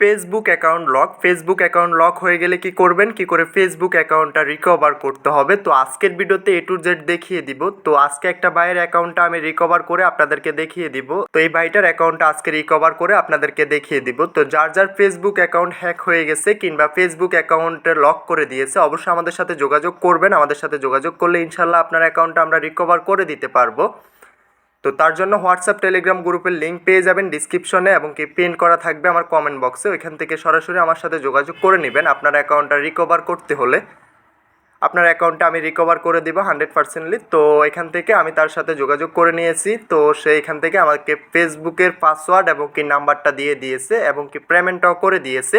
Facebook account lock Facebook account lock হয়ে গেলে কি করবেন? কি করে ফেসবুক অ্যাকাউন্টটা রিকভার করতে হবে? তো আজকের ভিডিওতে এ টু জেড দেখিয়ে দিব। তো আজকে একটা ভাইয়ের অ্যাকাউন্টটা আমি রিকভার করে আপনাদেরকে দেখিয়ে দিব। তো এই ভাইটার অ্যাকাউন্টটা আজকে রিকভার করে আপনাদেরকে দেখিয়ে দিব। তো যার যার ফেসবুক অ্যাকাউন্ট হ্যাক হয়ে গেছে কিংবা ফেসবুক অ্যাকাউন্টে লক করে দিয়েছে, অবশ্যই আমাদের সাথে যোগাযোগ করবেন। আমাদের সাথে যোগাযোগ করলে ইনশাল্লাহ আপনার অ্যাকাউন্টটা আমরা রিকভার করে দিতে পারব। তো তার জন্য হোয়াটসঅ্যাপ, টেলিগ্রাম গ্রুপের লিঙ্ক পেয়ে যাবেন ডিসক্রিপশনে এবং কি পিন করা থাকবে আমার কমেন্ট বক্সে ওইখান থেকে সরাসরি আমার সাথে যোগাযোগ করে নেবেন আপনার অ্যাকাউন্টটা রিকভার করতে হলে। আপনার অ্যাকাউন্টটা আমি রিকভার করে দিব হান্ড্রেড পার্সেন্টলি তো এখান থেকে আমি তার সাথে যোগাযোগ করে নিয়েছি। তো সে এখান থেকে আমাকে ফেসবুকের পাসওয়ার্ড এবং কি নাম্বারটা দিয়ে দিয়েছে এবং কি পেমেন্টটাও করে দিয়েছে।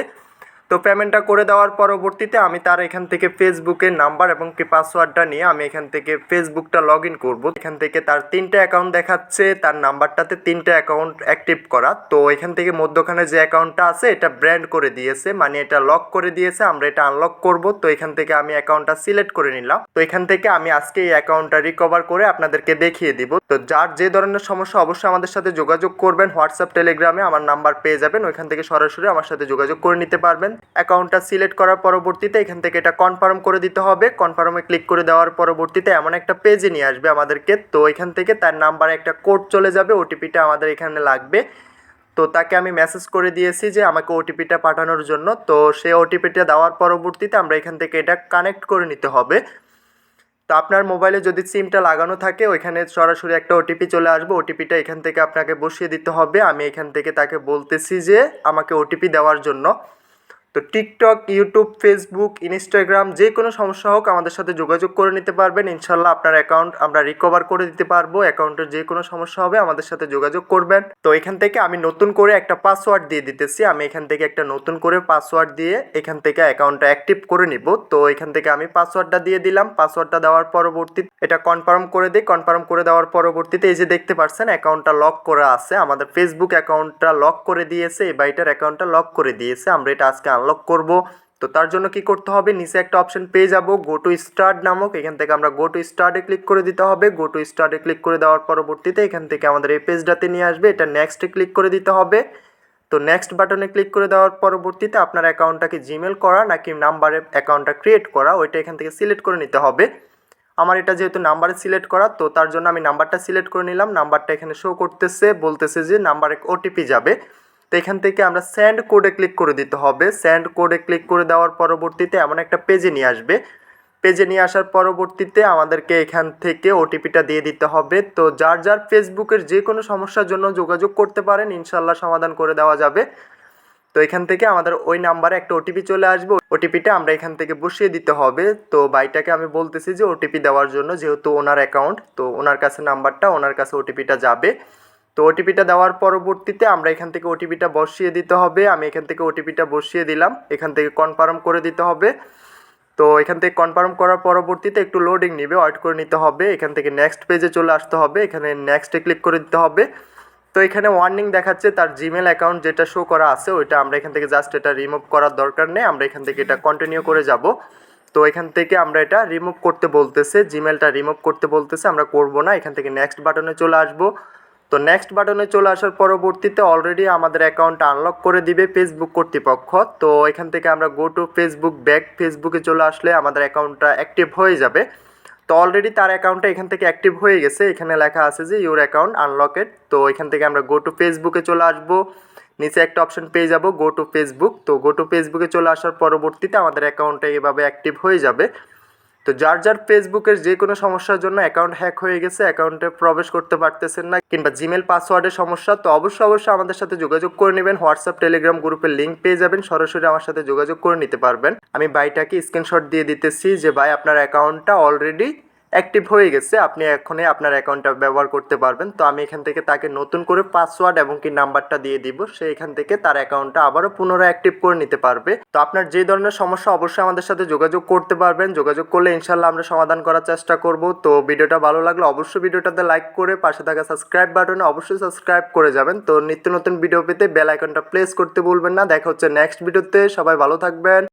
তো পেমেন্টটা করে দেওয়ার পরবর্তীতে আমি তার এখান থেকে ফেসবুকের নাম্বার এবং কি পাসওয়ার্ডটা নিয়ে আমি এখান থেকে ফেসবুকটা লগ ইন করব। এখান থেকে তার তিনটে অ্যাকাউন্ট দেখাচ্ছে, তার নাম্বারটাতে তিনটে অ্যাকাউন্ট অ্যাক্টিভ করা। তো এখান থেকে মধ্যখানে যে অ্যাকাউন্টটা আছে, এটা ব্র্যান্ড করে দিয়েছে মানে এটা লক করে দিয়েছে, আমরা এটা আনলক করব। তো এখান থেকে আমি অ্যাকাউন্টটা সিলেক্ট করে নিলাম। তো এখান থেকে আমি আজকে এই অ্যাকাউন্টটা রিকভার করে আপনাদেরকে দেখিয়ে দিব। তো যার যে ধরনের সমস্যা, অবশ্যই আমাদের সাথে যোগাযোগ করবেন। হোয়াটসঅ্যাপ টেলিগ্রামে আমার নাম্বার পেয়ে যাবেন। ওইখান থেকে সরাসরি আমার সাথে যোগাযোগ করে নিতে পারবেন। অ্যাকাউন্টটা সিলেক্ট করার পরবর্তীতে এখান থেকে এটা কনফার্ম করে দিতে হবে। কনফার্মে ক্লিক করে দেওয়ার পরবর্তীতে এমন একটা পেজে নিয়ে আসবে আমাদেরকে। তো এখান থেকে তার নাম্বারে একটা কোড চলে যাবে ওটিপিটা আমাদের এখানে লাগবে। তো তাকে আমি মেসেজ করে দিয়েছি যে আমাকে ওটিপিটা পাঠানোর জন্য। তো সে ওটিপিটা দেওয়ার পরবর্তীতে আমরা এখান থেকে এটা কানেক্ট করে নিতে হবে। তো আপনার মোবাইলে যদি সিমটা লাগানো থাকে, ওইখানে সরাসরি একটা ওটিপি চলে আসবে। ওটিপিটা এখান থেকে আপনাকে বসিয়ে দিতে হবে। আমি এখান থেকে তাকে বলতেছি যে আমাকে ওটিপি দেওয়ার জন্য। তো টিকটক ইউটিউব ফেসবুক ইনস্টাগ্রাম যে কোনো সমস্যা হোক আমাদের সাথে যোগাযোগ করে নিতে পারবেন। ইনশাল্লাহ আপনার অ্যাকাউন্ট আমরা রিকভার করে দিতে পারব। অ্যাকাউন্টের যে কোনো সমস্যা হবে আমাদের সাথে যোগাযোগ করবেন। তো এখান থেকে আমি নতুন করে একটা পাসওয়ার্ড দিয়ে দিতেছি। আমি এখান থেকে একটা নতুন করে পাসওয়ার্ড দিয়ে এখান থেকে অ্যাকাউন্টটা অ্যাক্টিভ করে নিব। তো এখান থেকে আমি পাসওয়ার্ডটা দিয়ে দিলাম। পাসওয়ার্ডটা দেওয়ার পরবর্তী এটা কনফার্ম করে দিই। কনফার্ম করে দেওয়ার পরবর্তীতে এই যে দেখতে পাচ্ছেন অ্যাকাউন্টটা লক করা আছে। আমাদের ফেসবুক অ্যাকাউন্টটা লক করে দিয়েছে। এই বাইটার অ্যাকাউন্টটা লক করে দিয়েছে। আমরা এটা আজকে আনলক করব। তো তার জন্য কি করতে হবে? নিচে একটা অপশন পেয়ে যাব গো টু স্টার্ট নামক। এখান থেকে আমরা গো টু স্টার্টে ক্লিক করে দিতে হবে। গো টু স্টার্টে ক্লিক করে দেওয়ার পরবর্তীতে এখান থেকে আমাদের এই পেজটাতে নিয়ে আসবে। এটা নেক্সটে ক্লিক করে দিতে হবে। তো নেক্সট বাটনে ক্লিক করে দেওয়ার পরবর্তীতে আপনার অ্যাকাউন্টটাকে জিমেল করা নাকি নাম্বারে অ্যাকাউন্টটা ক্রিয়েট করা, ওইটা এখান থেকে সিলেক্ট করে নিতে হবে। আমার এটা যেহেতু নাম্বারে সিলেক্ট করা, তো তার জন্য আমি নাম্বারটা সিলেক্ট করে নিলাম। নাম্বারটা এখানে শো করতেছে, বলতেছে যে নাম্বারে ওটিপি যাবে। তো এখান থেকে আমরা স্যান্ড কোডে ক্লিক করে দিতে হবে। স্যান্ড কোডে ক্লিক করে দেওয়ার পরবর্তীতে এমন একটা পেজে নিয়ে আসবে। পেজে নিয়ে আসার পরবর্তীতে আমাদেরকে এখান থেকে ওটিপিটা দিয়ে দিতে হবে। তো যার যার ফেসবুকের যে কোনো সমস্যার জন্য যোগাযোগ করতে পারেন ইনশাল্লাহ সমাধান করে দেওয়া যাবে। তো এখান থেকে আমাদের ওই নাম্বারে একটা ওটিপি চলে আসবে। ওটিপিটা আমরা এখান থেকে বসিয়ে দিতে হবে। তো বাইটাকে আমি বলতেছি যে ওটিপি দেওয়ার জন্য যেহেতু ওনার অ্যাকাউন্ট তো ওনার কাছে নাম্বারটা, ওনার কাছে ওটিপিটা যাবে। তো ওটিপিটা দেওয়ার পরবর্তীতে আমরা এখান থেকে ওটিপিটা বসিয়ে দিতে হবে। আমি এখান থেকে ওটিপিটা বসিয়ে দিলাম। এখান থেকে কনফার্ম করে দিতে হবে। তো এখান থেকে কনফার্ম করার পরবর্তীতে একটু লোডিং নিবে ওয়েট করে নিতে হবে। এখান থেকে নেক্সট পেজে চলে আসতে হবে। এখানে নেক্সটে ক্লিক করে দিতে হবে। তো এখানে ওয়ার্নিং দেখাচ্ছে তার জিমেল অ্যাকাউন্ট যেটা শো করা আছে, ওইটা আমরা এখান থেকে জাস্ট এটা রিমুভ করার দরকার নেই। আমরা এখান থেকে এটা কন্টিনিউ করে যাব। তো এখান থেকে আমরা এটা রিমুভ করতে বলতেছে জিমেলটা রিমুভ করতে বলতেছে, আমরা করব না। এখান থেকে নেক্সট বাটনে চলে আসব। তো নেক্সট বাটনে চলে আসার পরবর্তীতে অলরেডি আমাদের অ্যাকাউন্ট আনলক করে দিবে ফেসবুক কর্তৃপক্ষ। তো এখান থেকে আমরা গো টু ফেসবুক ব্যাক ফেসবুকে চলে আসলে আমাদের অ্যাকাউন্টটা অ্যাক্টিভ হয়ে যাবে। তো অলরেডি তার অ্যাকাউন্টটা এখান থেকে অ্যাক্টিভ হয়ে গেছে। এখানে লেখা আছে যে ইউর অ্যাকাউন্ট আনলকেড তো এখান থেকে আমরা গো টু ফেসবুকে চলে আসব। নিচে একটা অপশন পেয়ে যাব গো টু ফেসবুক তো গো টু ফেসবুকে চলে আসার পরবর্তীতে আমাদের অ্যাকাউন্টটা এভাবে অ্যাক্টিভ হয়ে যাবে। তো যার যার ফেসবুকের যে কোনো সমস্যার জন্য অ্যাকাউন্ট হ্যাক হয়ে গেছে অ্যাকাউন্টে প্রবেশ করতে পারতেছেন না কিংবা জিমেল পাসওয়ার্ডের সমস্যা, তো অবশ্যই অবশ্যই আমাদের সাথে যোগাযোগ করে নেবেন। হোয়াটসঅ্যাপ টেলিগ্রাম গ্রুপের লিঙ্ক পেয়ে যাবেন। সরাসরি আমার সাথে যোগাযোগ করে নিতে পারবেন। আমি বাইটাকে স্ক্রিনশট দিয়ে দিতেছি যে, ভাই, আপনার অ্যাকাউন্টটা অলরেডি অ্যাক্টিভ হয়ে গেছে, আপনি এখনই আপনার অ্যাকাউন্টটা ব্যবহার করতে পারবেন। তো আমি এখান থেকে তাকে নতুন করে পাসওয়ার্ড এবং কি নাম্বারটা দিয়ে দিব, সে এখান থেকে তার অ্যাকাউন্টটা আবারও পুনরায় অ্যাক্টিভ করে নিতে পারবে। তো আপনার যে ধরনের সমস্যা, অবশ্যই আমাদের সাথে যোগাযোগ করতে পারবেন। যোগাযোগ করলে ইনশাল্লাহ আমরা সমাধান করার চেষ্টা করব। তো ভিডিওটা ভালো লাগলে অবশ্যই ভিডিওটাতে লাইক করে পাশে থাকা সাবস্ক্রাইব বাটনে অবশ্যই সাবস্ক্রাইব করে যাবেন। তো নিত্য নতুন ভিডিও পেতে বেল আইকনটা প্লেস করতে ভুলবেন না। দেখা হচ্ছে নেক্সট ভিডিওতে সবাই ভালো থাকবেন।